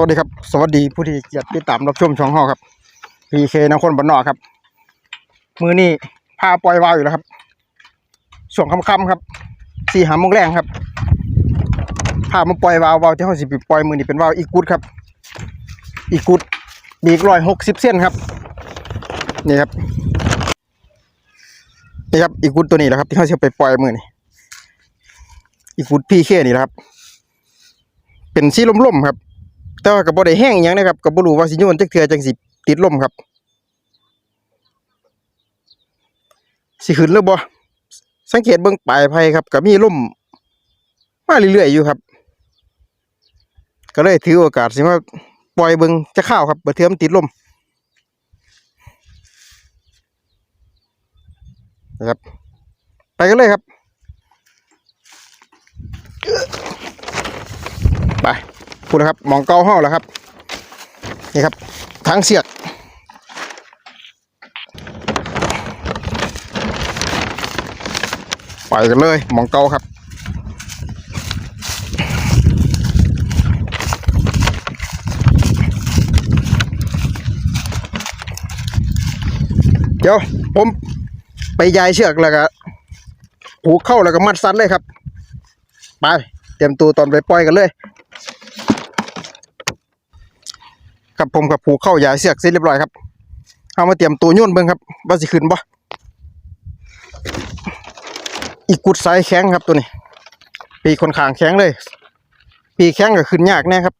วัสดีครับ สวัสดีผู้ที่เกียรติตามรับชมช่องเฮาครับพีเคนคนบ้านนอกครับ มือนี้พาปล่อยวาวอยู่แล้วครับช่วงค่ำๆครับสี่หามงแรงครับพามาปล่อยวาววาวที่เขาสิไปปล่อยมือนี้เป็นวาวอีกุดครับ อีกุดมีอีกร้อยหกสิบเส้นครับนี่ครับนี่ครับอีกุดตัวนี้แหละครับ ที่เขาจะไปปล่อยมือนี้อีกุดพีเคนี่แหละครับ เป็นสีล่มๆครับ แต่ว่ากับบ่ได้แห้งหยังนะครับกับบ่รู้ว่าสิโยนจักเทื่อจังสิติดลมครับ สิขึ้นหรือบ่สังเกตเบิ่งปลายไผ่ครับก็มีลมมาเรื่อยๆอยู่ครับ ก็เลยถือโอกาสสิมาปล่อยเบิ่งจะเข้าวครับบ่เทือมติดลมนะครับ ไปกันเลยครับ พูดนะครับมองเก้าห้องแล้วครับ นี่ครับทางเสียกไปกันเลยมองเก้าครับเดี๋ยวผมไปยายเชือกแล้วก็ผูกเข้าแล้วก็มัดซันเลยครับ ไป เตรียมตัวตอนไปปล่อยกันเลย ครับผมกับผูกเข้ายาเสียกเสร็จเรียบร้อยครับเอามาเตรียมตัวโยุ่นเบิ้งครับว่าสิขึ้นบ่อีกกุดสายแข็งครับตัวนี้ ปีคนขางแข็งเลย ปีแข็งก็ขึ้นยากแน่ครับ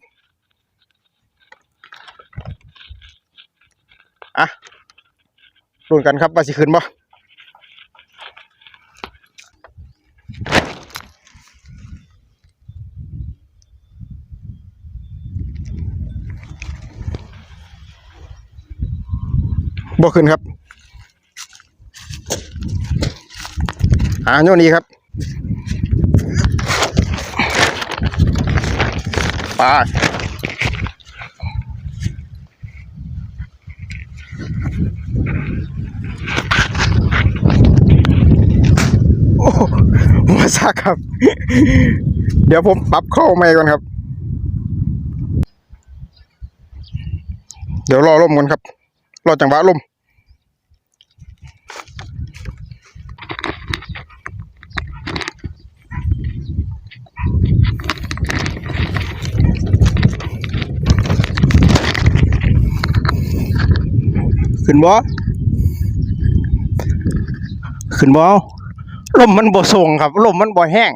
อะรุนกันครับว่าสิขึ้นบ่ บ่ขึ้นครับอ่าโยนอีกครับไปโอ้หัวซักครับ เดี๋ยวผมปรับเข้าไม่ก่อนครับ เดี๋ยวรอลมก่อนครับ รอจังหวะลม ขึ้นบ่ขึ้นบ่ลมมันบ่ส่งครับลมมันบ่แห้ง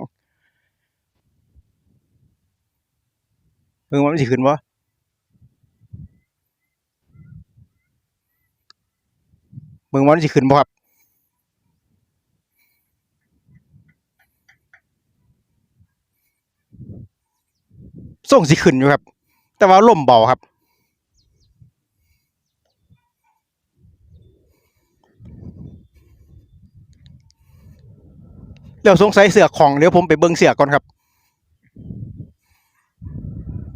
เพิ่งมันสิขึ้นบ่เบิ่งว่ามันสิขึ้นบ่ครับส่งสิขึ้นอยู่ครับ แต่ว่าลมเบาครับ เดี๋ยวสงสัยเสือกของเดี๋ยวผมไปเบิ่งเสือกก่อนครับ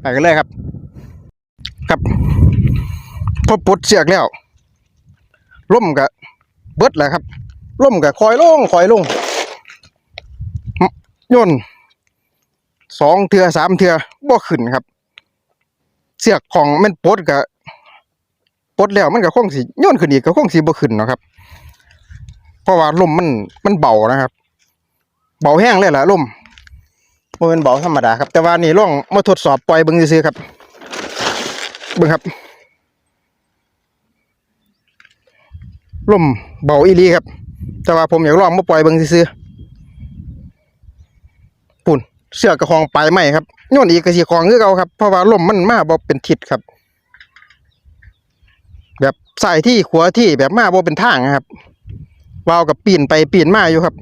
ไปกันเลยครับ ครับพอปลดเสือกแล้วล่มกับเบิดแหละครับล่มกับคอยลงคอยลงย่นสองเทือสามเทือบ่ขึ้นครับ เสือกของมันปลดกับปลดแล้วมันก็คงสิย่นขึ้นอีกก็คงสิบ่ขึ้นนะครับ เพราะว่าลมมันมันเบานะครับ เบาแห้งเลยล่ะลมบ่เป็นเบาธรรมดาครับ แต่ว่านี่ลองมาทดสอบปล่อยเบิ่งซื่อครับเบิ่งครับลมเบาอีลีครับ แต่ว่าผมอยากลองมาปล่อยเบิ่งซื่อปุ่นเสือกระคองปลายไม้ครับโยนอีกกระสีคองคือเก่าครับเพราะว่าลมมันมาบ่เป็นทิศครับ แบบใส่ที่ขัวที่แบบมาบ่เป็นทางนะครับวาวกับปีนไปปีนมาอยู่ครับ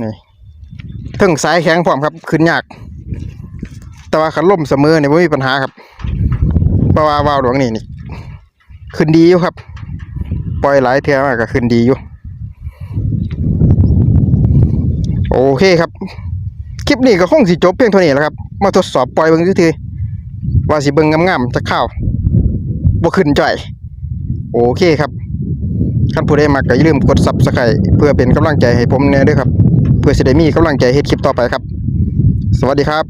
นี่ถึงสายแข็งพร้อมครับขึ้นยาก แต่ว่าขันล่มเสมอเนี่ยไม่มีปัญหาครับเพราะว่าวาวดวงนี้นี่ขึ้นดีอยู่ครับ ปล่อยหลายเทื่อมากก็ขึ้นดีอยู่ โอเคครับ คลิปนี้ก็คงสิจบเพียงเท่านี้แหละครับ มาทดสอบปล่อยเบิ่งทีๆว่าสิเบิ่งงามๆจะเข้าวบ่ขึ้นจ่อย โอเคครับท่านผู้ใดมักก็อย่าลืมกด Subscribe เพื่อเป็นกำลังใจให้ผมแน่ด้วยครับ เพื่อสิได้มีกำลังใจเฮ็ดคลิปต่อไปครับ สวัสดีครับ